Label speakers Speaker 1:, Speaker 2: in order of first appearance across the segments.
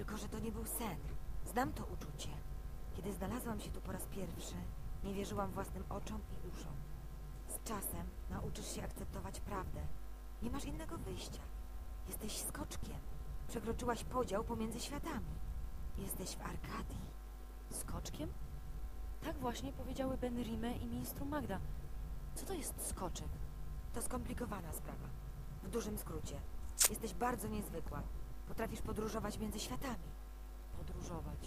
Speaker 1: Tylko, że to nie był sen. Znam to uczucie. Kiedy znalazłam się tu po raz pierwszy, nie wierzyłam własnym oczom i uszom. Z czasem nauczysz się akceptować prawdę. Nie masz innego wyjścia. Jesteś skoczkiem. Przekroczyłaś podział pomiędzy światami. Jesteś w Arkadii.
Speaker 2: Skoczkiem? Tak właśnie powiedziały Ben Rime i ministru Magda. Co to jest skoczek?
Speaker 1: To skomplikowana sprawa. W dużym skrócie. Jesteś bardzo niezwykła. Potrafisz podróżować między światami.
Speaker 2: Podróżować.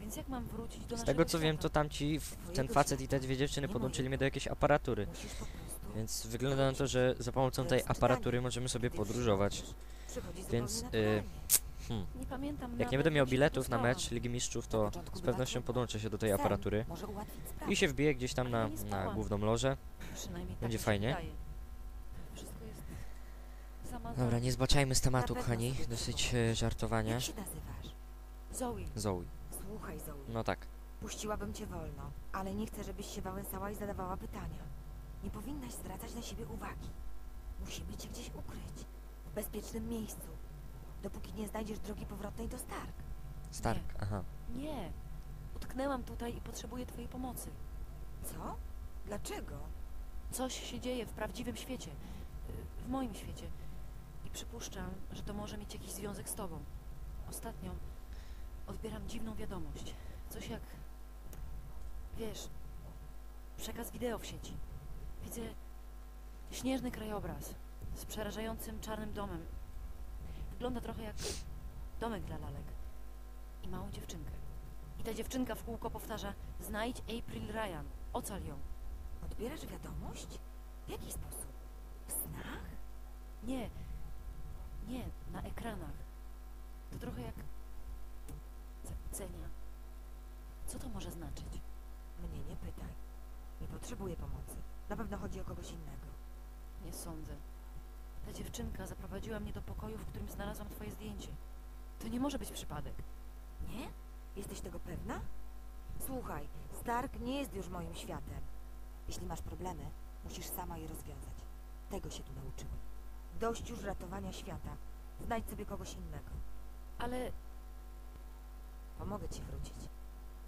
Speaker 2: Więc jak mam wrócić do
Speaker 3: Z
Speaker 2: naszego
Speaker 3: tego co wiem,
Speaker 2: świata?
Speaker 3: to tamci, w- ten facet i te dwie dziewczyny podłączyli mnie do jakiejś aparatury.
Speaker 1: Musisz po prostu...
Speaker 3: Więc wygląda na to, że za pomocą tej aparatury możemy sobie podróżować. Więc, y. Hmm.
Speaker 2: Nie pamiętam
Speaker 3: Jak nie będę miał biletów na mecz Ligi Mistrzów, to z pewnością podłączę się do tej aparatury i się wbiję gdzieś tam na, na główną lożę.
Speaker 2: Tak
Speaker 3: Będzie
Speaker 2: się
Speaker 3: fajnie. Dobra, nie zbaczajmy z tematu,
Speaker 1: Na pewno
Speaker 3: kochani.
Speaker 1: sobie
Speaker 3: Dosyć e, żartowania.
Speaker 1: Jak się nazywasz?
Speaker 2: Zoe,
Speaker 3: Zoe.
Speaker 1: Słuchaj, Zoe.
Speaker 3: No tak.
Speaker 1: Puściłabym cię wolno, ale nie chcę, żebyś się wałęsała i zadawała pytania. Nie powinnaś zwracać na siebie uwagi. Musimy cię gdzieś ukryć. W bezpiecznym miejscu. Dopóki nie znajdziesz drogi powrotnej do Stark.
Speaker 3: Stark, aha.
Speaker 2: nie. Utknęłam tutaj i potrzebuję twojej pomocy.
Speaker 1: Co? Dlaczego?
Speaker 2: Coś się dzieje w prawdziwym świecie. y, W moim świecie. I przypuszczam, że to może mieć jakiś związek z tobą. Ostatnio odbieram dziwną wiadomość. Coś jak... Wiesz... Przekaz wideo w sieci. Widzę śnieżny krajobraz z przerażającym czarnym domem. Wygląda trochę jak domek dla lalek. I małą dziewczynkę. I ta dziewczynka w kółko powtarza Znajdź April Ryan. Ocal ją.
Speaker 1: Odbierasz wiadomość? W jaki sposób? W snach?
Speaker 2: Nie, na ekranach. To trochę jak zakłócenia. Co to może znaczyć?
Speaker 1: Mnie nie pytaj. Nie potrzebuję pomocy. Na pewno chodzi o kogoś innego.
Speaker 2: Nie sądzę. Ta dziewczynka zaprowadziła mnie do pokoju, w którym znalazłam twoje zdjęcie. To nie może być przypadek.
Speaker 1: Nie? Jesteś tego pewna? Słuchaj, Stark nie jest już moim światem. Jeśli masz problemy, musisz sama je rozwiązać. Tego się tu nauczyłem. Dość już ratowania świata. Znajdź sobie kogoś innego.
Speaker 2: Ale
Speaker 1: Pomogę ci wrócić.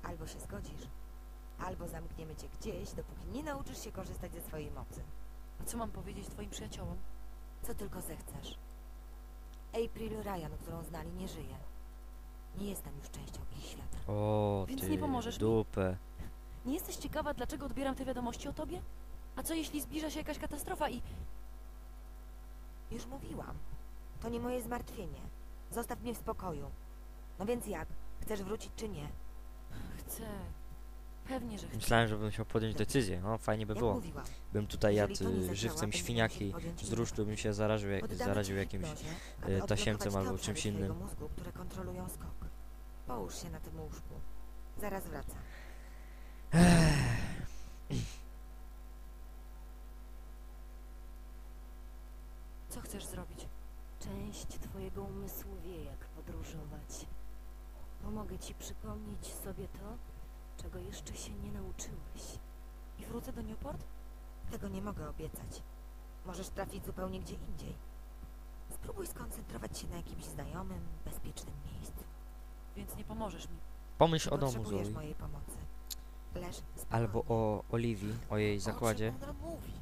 Speaker 1: Albo się zgodzisz, albo zamkniemy cię gdzieś, dopóki nie nauczysz się korzystać ze swojej mocy.
Speaker 2: a co mam powiedzieć twoim przyjaciołom?
Speaker 1: Co tylko zechcesz. April Ryan, którą znali, nie żyje. Nie jestem już częścią ich świata.
Speaker 3: O,
Speaker 2: Więc
Speaker 3: ty
Speaker 2: nie pomożesz mi?
Speaker 3: dupę.
Speaker 2: Nie jesteś ciekawa, dlaczego odbieram te wiadomości o tobie? A co jeśli zbliża się jakaś katastrofa i...
Speaker 1: Już mówiłam. To nie moje zmartwienie. Zostaw mnie w spokoju. No więc jak? Chcesz wrócić czy nie?
Speaker 2: Chcę... Pewnie, że chcę.
Speaker 3: Myślałem, że bym musiał podjąć decyzję. O, fajnie by
Speaker 1: jak
Speaker 3: było.
Speaker 1: mówiłam.
Speaker 3: Bym tutaj
Speaker 1: jeżeli
Speaker 3: jadł
Speaker 1: to nie
Speaker 3: y,
Speaker 1: zadziała,
Speaker 3: żywcem
Speaker 1: będziemy
Speaker 3: świniaki
Speaker 1: musieli
Speaker 3: z rusztu bym się zaraził, jak,
Speaker 1: Poddamy
Speaker 3: zaraził
Speaker 1: cię
Speaker 3: jakimś...
Speaker 1: hipnozie,
Speaker 3: y, tasiemcem albo
Speaker 1: obszary
Speaker 3: czymś
Speaker 1: twojego
Speaker 3: innym.
Speaker 1: mózgu, które kontrolują skok. Połóż się na tym łóżku. Zaraz wracam.
Speaker 2: Co chcesz zrobić?
Speaker 4: Część twojego umysłu wie, jak podróżować. Pomogę ci przypomnieć sobie to, czego jeszcze się nie nauczyłeś.
Speaker 2: I wrócę do Newport?
Speaker 1: Tego nie mogę obiecać. Możesz trafić zupełnie gdzie indziej. Spróbuj skoncentrować się na jakimś znajomym, bezpiecznym miejscu.
Speaker 2: Więc nie pomożesz mi.
Speaker 3: Pomyśl
Speaker 1: Nie
Speaker 3: o domu,
Speaker 1: potrzebujesz
Speaker 3: Zoe.
Speaker 1: mojej pomocy. Leż spokojnie.
Speaker 3: Albo o Oliwii, o jej zakładzie.
Speaker 1: O czym on mówi?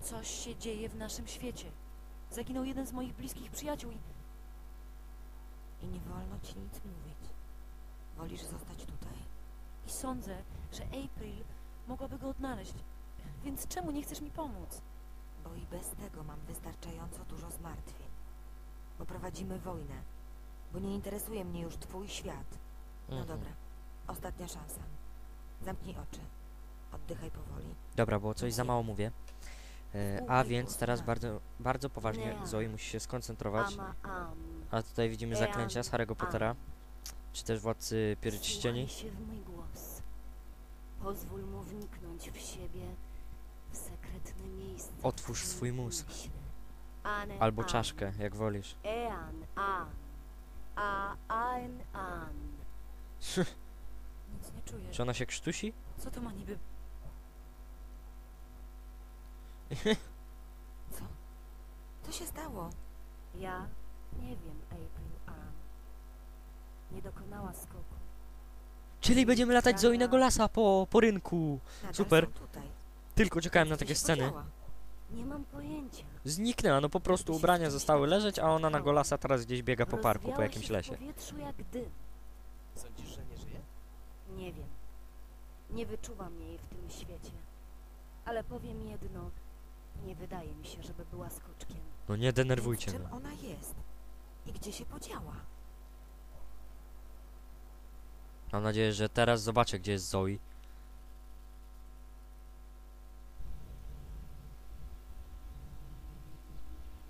Speaker 2: Coś się dzieje w naszym świecie. Zaginął jeden z moich bliskich przyjaciół i...
Speaker 1: I nie wolno ci nic mówić. Wolisz zostać tutaj?
Speaker 2: I sądzę, że April mogłaby go odnaleźć. Więc czemu nie chcesz mi pomóc?
Speaker 1: Bo i bez tego mam wystarczająco dużo zmartwień. Bo prowadzimy wojnę. Bo nie interesuje mnie już twój świat. No
Speaker 3: Mhm.
Speaker 1: dobra. Ostatnia szansa. Zamknij oczy. Oddychaj powoli.
Speaker 3: Dobra, bo coś za mało mówię. E, a więc teraz bardzo, bardzo poważnie
Speaker 4: Nie.
Speaker 3: Zoe musi się skoncentrować. A tutaj widzimy zaklęcia z Harry'ego Pottera. Czy też Władcy Pierścieni.
Speaker 4: Wsłuchaj się w mój głos. Pozwól mu wniknąć w siebie, w sekretne miejsce.
Speaker 3: Otwórz swój mózg. Albo czaszkę, jak wolisz.
Speaker 4: Ean an. A an an.
Speaker 2: Nic nie czuję.
Speaker 3: Czy ona się krztusi?
Speaker 2: Co to ma niby...
Speaker 1: Co? Co się stało?
Speaker 4: Ja nie wiem, April Ann. naskoku.
Speaker 3: Czyli będziemy latać z Zoinego lasa po, po rynku.
Speaker 1: Nadal
Speaker 3: Super.
Speaker 1: są tutaj.
Speaker 3: Tylko czekałem na takie
Speaker 1: się
Speaker 3: sceny.
Speaker 1: podziała?
Speaker 4: Nie mam pojęcia.
Speaker 3: Zniknęła, no po prostu ubrania zostały leżeć, a ona na golasa teraz gdzieś biega po parku, po jakimś
Speaker 4: się
Speaker 3: lesie.
Speaker 4: w powietrzu jak dym.
Speaker 5: Sądzisz, że nie żyje?
Speaker 4: Nie wiem. Nie wyczuwam jej w tym świecie. Ale powiem jedno. Nie wydaje mi się, żeby była skoczkiem.
Speaker 3: No nie denerwujcie
Speaker 1: Więc
Speaker 3: mnie.
Speaker 1: czym ona jest? I gdzie się podziała?
Speaker 3: Mam nadzieję, że teraz zobaczę, gdzie jest Zoe.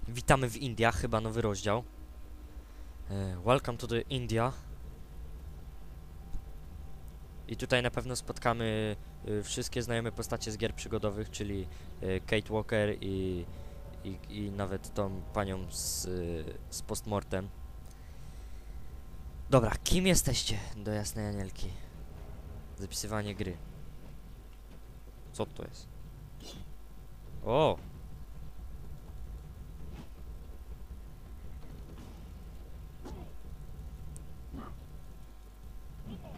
Speaker 3: Witamy w Indiach, chyba nowy rozdział. E, Welcome to the India. I tutaj na pewno spotkamy y, wszystkie znajome postacie z gier przygodowych, czyli y, Kate Walker i, i, i nawet tą panią z, z postmortem. Dobra, kim jesteście do jasnej anielki? Zapisywanie gry. Co to jest? O!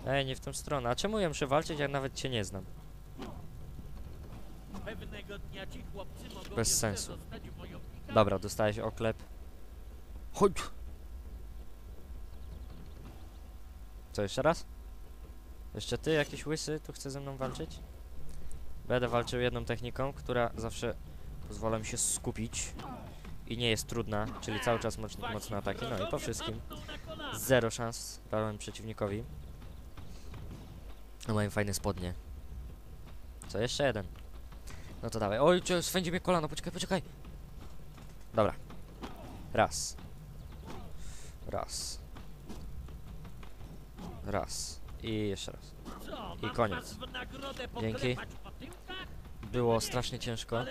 Speaker 3: Ej, nie w tą stronę. A czemu ja muszę walczyć, jak nawet cię nie znam?
Speaker 6: Pewnego dnia ci chłopcy mogą
Speaker 3: Bez sensu. Dobra, dostałeś oklep. Chodź! Co, jeszcze raz? Jeszcze ty, jakiś łysy, tu chce ze mną walczyć? Będę walczył jedną techniką, która zawsze pozwala mi się skupić i nie jest trudna, czyli cały czas mocne ataki, no i po wszystkim. Zero szans dałem przeciwnikowi. No mają fajne spodnie. Co, jeszcze jeden. No to dawaj. Oj, swędzi mnie kolano, poczekaj, poczekaj. Dobra. Raz. Raz. Raz. I jeszcze raz. I koniec. Dzięki. Było strasznie ciężko.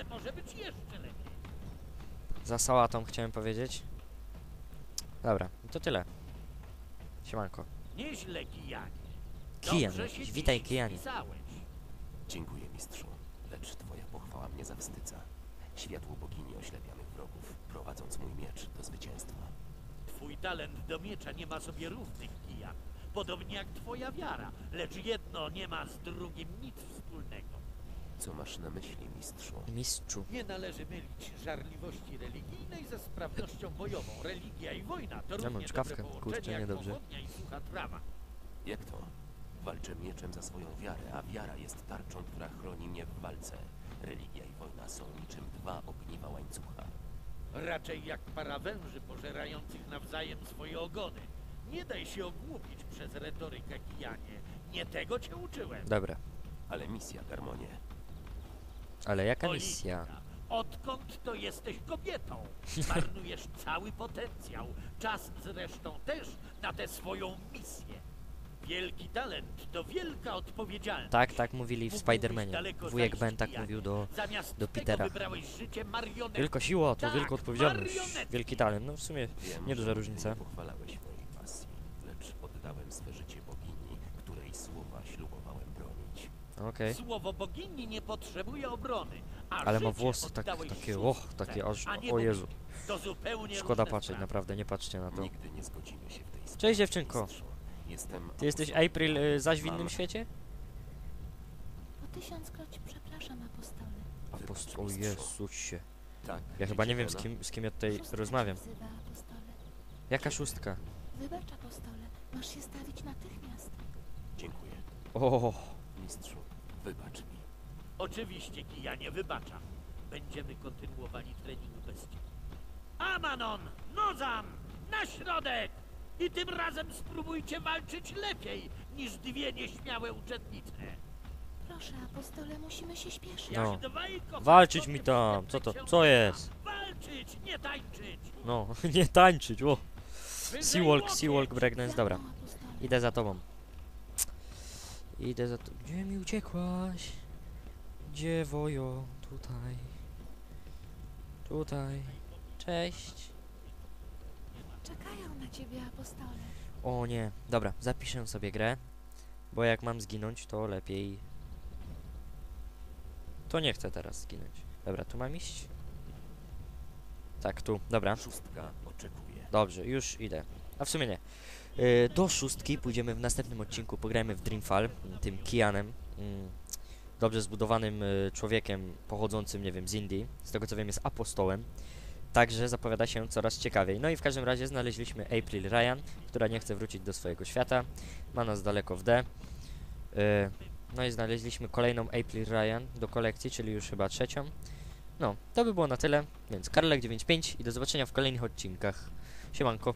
Speaker 3: Za sałatą chciałem powiedzieć. Dobra, to tyle. Siemanko.
Speaker 6: Nieźle, Kijanie.
Speaker 3: Kijan Witaj, Kijanie.
Speaker 5: Dziękuję, mistrzu. Lecz twoja pochwała mnie zawstydza. Światło bogini oślepia mych wrogów, prowadząc mój miecz do zwycięstwa.
Speaker 6: Twój talent do miecza nie ma sobie równych, Kijan. Podobnie jak twoja wiara. Lecz jedno nie ma z drugim nic wspólnego.
Speaker 5: Co masz na myśli, mistrzu?
Speaker 3: Mistrzu.
Speaker 6: Nie należy mylić żarliwości religijnej ze sprawnością bojową. Religia i wojna to
Speaker 3: Ja mam
Speaker 6: równie
Speaker 3: czkawkę,
Speaker 6: dobre
Speaker 3: kurczę,
Speaker 6: połączenie jak
Speaker 3: niedobrze.
Speaker 6: pochodnia i sucha trawa.
Speaker 5: Jak to? Walczę mieczem za swoją wiarę, a wiara jest tarczą, która chroni mnie w walce. Religia i wojna są niczym dwa ogniwa łańcucha.
Speaker 6: Raczej jak para węży pożerających nawzajem swoje ogony. Nie daj się ogłupić przez retorykę, Kijanie. Nie tego cię uczyłem.
Speaker 3: Dobra.
Speaker 5: Ale misja, Garmonie.
Speaker 3: Ale jaka
Speaker 6: Oliwia,
Speaker 3: misja?
Speaker 6: Odkąd to jesteś kobietą? Marnujesz cały potencjał, czas zresztą też na tę swoją misję. Wielki talent to wielka odpowiedzialność.
Speaker 3: Tak, tak mówili w Spidermanie. Wujek Ben tak mówił do...
Speaker 6: Zamiast
Speaker 3: do Petera. Wielka siła, to
Speaker 6: Tak,
Speaker 3: wielka odpowiedzialność.
Speaker 6: marionetki.
Speaker 3: Wielki talent. No w sumie
Speaker 5: Wiem,
Speaker 3: Nieduża różnica.
Speaker 5: Pochwalałeś mojej pasji, lecz oddałem swe życie bogini, której słowa ślubowałem bronić.
Speaker 3: okej.
Speaker 6: Słowo bogini nie potrzebuje obrony. A
Speaker 3: Ale ma
Speaker 6: życie
Speaker 3: włosy tak,
Speaker 6: oddałeś
Speaker 3: takie,
Speaker 6: szóstce,
Speaker 3: och, takie aż,
Speaker 6: a nie
Speaker 3: o Jezu.
Speaker 6: To zupełnie
Speaker 3: Szkoda
Speaker 6: różne
Speaker 3: patrzeć,
Speaker 6: sprawy.
Speaker 3: naprawdę, nie patrzcie na to.
Speaker 5: Nigdy nie zgodzimy się w tej sprawie.
Speaker 3: Cześć dziewczynko.
Speaker 5: mistrzu. Jestem
Speaker 3: Ty jesteś. April y, zaś w innym
Speaker 5: Mam-
Speaker 3: świecie?
Speaker 4: Po tysiąckroć przepraszam, apostole.
Speaker 3: Apost o. Jezusie.
Speaker 5: Tak,
Speaker 3: Ja chyba nie wiem z kim, z kim ja tutaj
Speaker 4: Szóstka
Speaker 3: rozmawiam.
Speaker 4: cię wzywa, apostole.
Speaker 3: Jaka szóstka?
Speaker 4: Wybacz, apostole. Masz się stawić natychmiast.
Speaker 5: Dziękuję.
Speaker 3: O,
Speaker 5: Mistrzu, wybacz mi.
Speaker 6: Oczywiście, Kijanie, wybaczam. Będziemy kontynuowali trening bez ciebie. Amanon! Nozam! Na środek! I tym razem spróbujcie walczyć lepiej niż dwie nieśmiałe uczestnice.
Speaker 4: Proszę, apostole, musimy się śpieszyć.
Speaker 6: Jak
Speaker 3: No.
Speaker 6: dwaj
Speaker 3: Walczyć mi tam, co to- co jest?
Speaker 6: Walczyć, nie tańczyć!
Speaker 3: no, nie tańczyć, o. Seawalk! Seawalk breakdance,
Speaker 4: Za
Speaker 3: dobra.
Speaker 4: mną, apostole.
Speaker 3: Idę za tobą. Idę za tobą. Gdzie mi uciekłaś? Gdzie wojo? Tutaj. Tutaj. Cześć.
Speaker 4: Czekają na ciebie, apostole.
Speaker 3: O nie, dobra, zapiszę sobie grę, bo jak mam zginąć, to lepiej. To nie chcę teraz zginąć. Dobra, tu mam iść? Tak, tu, dobra.
Speaker 5: Szóstka oczekuje.
Speaker 3: Dobrze, już idę. A w sumie nie. Y, do szóstki pójdziemy w następnym odcinku, pograjmy w Dreamfall, tym Kianem. mm, Dobrze zbudowanym y, człowiekiem pochodzącym, nie wiem, z Indii. Z tego co wiem jest apostołem. Także zapowiada się coraz ciekawiej. No i w każdym razie znaleźliśmy April Ryan, która nie chce wrócić do swojego świata. Ma nas daleko w D. Y, no i znaleźliśmy kolejną April Ryan do kolekcji, czyli już chyba trzecią. No, to by było na tyle, więc Karolek95 i do zobaczenia w kolejnych odcinkach. Siemanko.